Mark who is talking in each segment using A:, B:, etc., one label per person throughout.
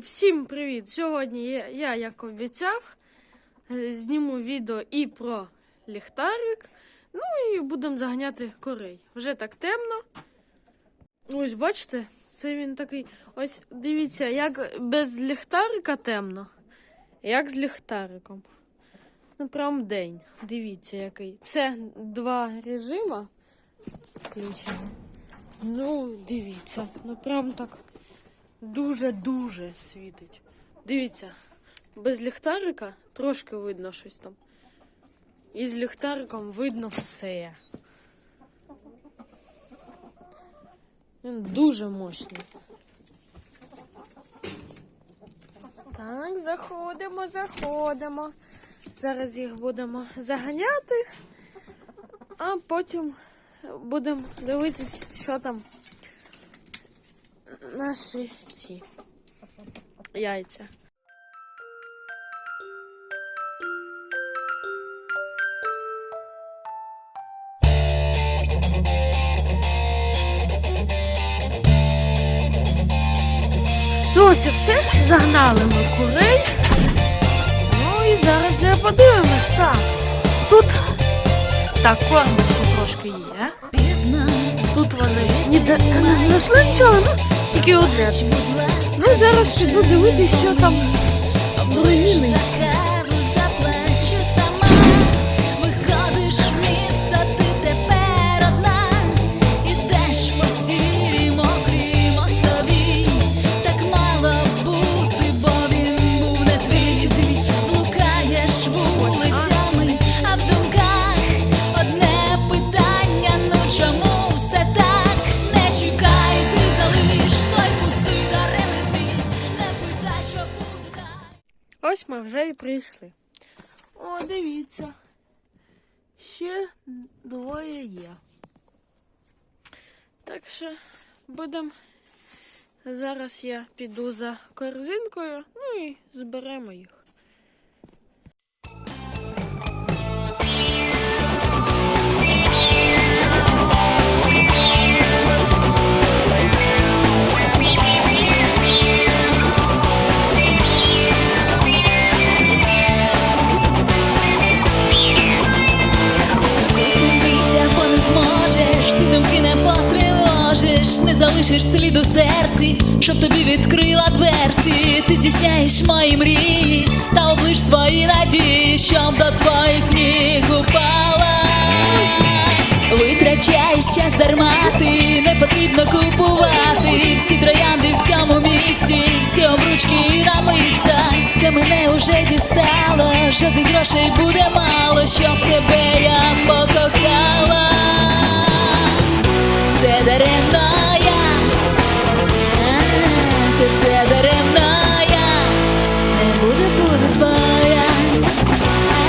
A: всім привіт! Сьогодні я, як обіцяв, е, зніму відео і про ліхтарик. Ну і будемо заганяти корей. Вже так темно. Ось, бачите, це він такий. Ось дивіться, як без ліхтарика темно, як з ліхтариком. Ну, прям день. Дивіться, який. Це два режима. Включимо. Ну, дивіться, ну прям так дуже-дуже світить. Дивіться, без ліхтарика трошки видно щось там. І з ліхтариком видно все. Він дуже мощний. Так, заходимо, заходимо. Зараз їх будемо заганяти, а потім будемо дивитись, що там наші ці яйця. Ну, ось і все. Загнали ми курей. Ну і зараз вже подивимось. Так. Тут так, корма ще трошки є. Тут вони ніде не знайшли нічого, ну тільки одне. Ну зараз піду дивитися, що там ми вже і прийшли. О, дивіться. Ще двоє є. Так що будемо. Зараз я піду за корзинкою, ну і зберемо їх.
B: Залишиш слід у серці, щоб тобі відкрила дверці. Ти здійсняєш мої мрії та облиш свої надії, щоб до твоїх ніг упала. Витрачаєш час дарма, ти не потрібно купувати всі троянди в цьому місті, всі обручки і намиста. Це мене уже дістало, жодних грошей буде мало, щоб тебе я покохала. Все даремно це все даремно я, не буде, буде твоя.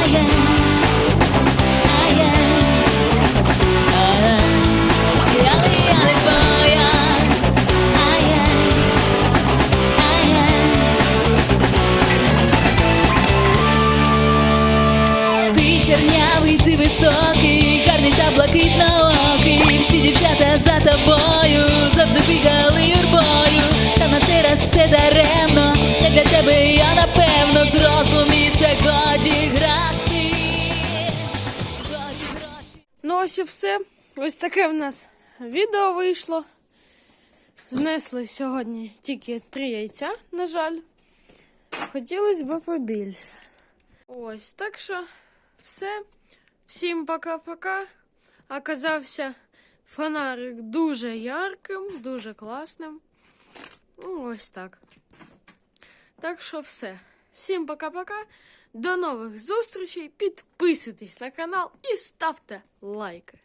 B: А-я, а-я. Я не твоя, ай-яй, ай-яй. Ти чернявий, ти високий, гарний та блакитноокий.
A: Ось і все. Ось таке в нас відео вийшло. Знесли сьогодні тільки три яйця, на жаль. Хотілося б побільше. Ось, так що все. Всім пока-пока. Оказався фонарик дуже ярким, дуже класним. Ну, ось так. Так що все. Всім пока-пока. До нових зустрічей. Підписуйтесь на канал і ставте лайки.